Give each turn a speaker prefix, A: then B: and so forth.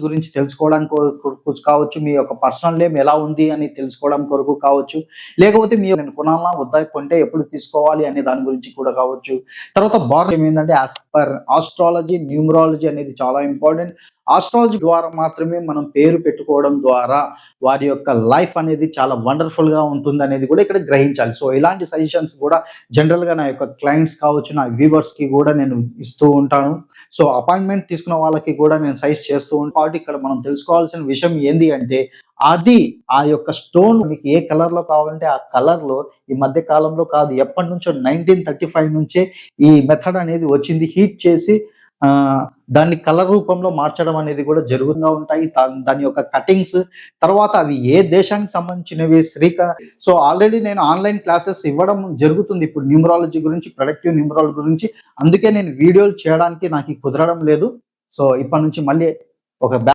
A: గురించి తెలుసుకోవడానికి కొరకు కావచ్చు. మీ యొక్క పర్సనల్ నేమ్ ఎలా ఉంది అని తెలుసుకోవడం కొరకు కావచ్చు. లేకపోతే మీ నేను కొనాలా వద్దా కొంటే ఎప్పుడు తీసుకోవాలి అనే దాని గురించి కూడా కావచ్చు. తర్వాత బార్ ఏంటంటే యాజ్ పర్ ఆస్ట్రాలజీ న్యూమరాలజీ అనేది చాలా ఇంపార్టెంట్ ఆస్ట్రాలజీ ద్వారా మాత్రమే మనం పేరు పెట్టుకోవడం ద్వారా వారి యొక్క లైఫ్ అనేది చాలా వండర్ఫుల్గా ఉంటుంది అనేది కూడా ఇక్కడ గ్రహించాలి. సో ఇలాంటి సజెషన్స్ కూడా జనరల్గా నా యొక్క క్లయింట్స్ కావచ్చు నా వ్యూవర్స్కి కూడా నేను ఇస్తూ ఉంటాను. సో అపాయింట్మెంట్ తీసుకున్న వాళ్ళకి కూడా నేను సజెస్ట్ చేస్తూ ఉంటాను. కాబట్టి ఇక్కడ మనం తెలుసుకోవాల్సిన విషయం ఏంది అంటే అది ఆ యొక్క స్టోన్ మీకు ఏ కలర్లో కావాలంటే ఆ కలర్లో ఈ మధ్య కాలంలో కాదు ఎప్పటి నుంచో నైన్టీన్ థర్టీ ఫైవ్ నుంచే ఈ మెథడ్ అనేది వచ్చింది. హీట్ చేసి దాన్ని కలర్ రూపంలో మార్చడం అనేది కూడా జరుగుతూ ఉంటాయి. దాని యొక్క కటింగ్స్ తర్వాత అవి ఏ దేశానికి సంబంధించినవి శ్రీక సో ఆల్రెడీ నేను ఆన్లైన్ క్లాసెస్ ఇవ్వడం జరుగుతుంది. ఇప్పుడు న్యూమరాలజీ గురించి ప్రొడక్టివ్ న్యూమరాలజీ గురించి అందుకే నేను వీడియోలు చేయడానికి నాకు కుదరడం లేదు. సో ఇప్పటి నుంచి మళ్ళీ ఒక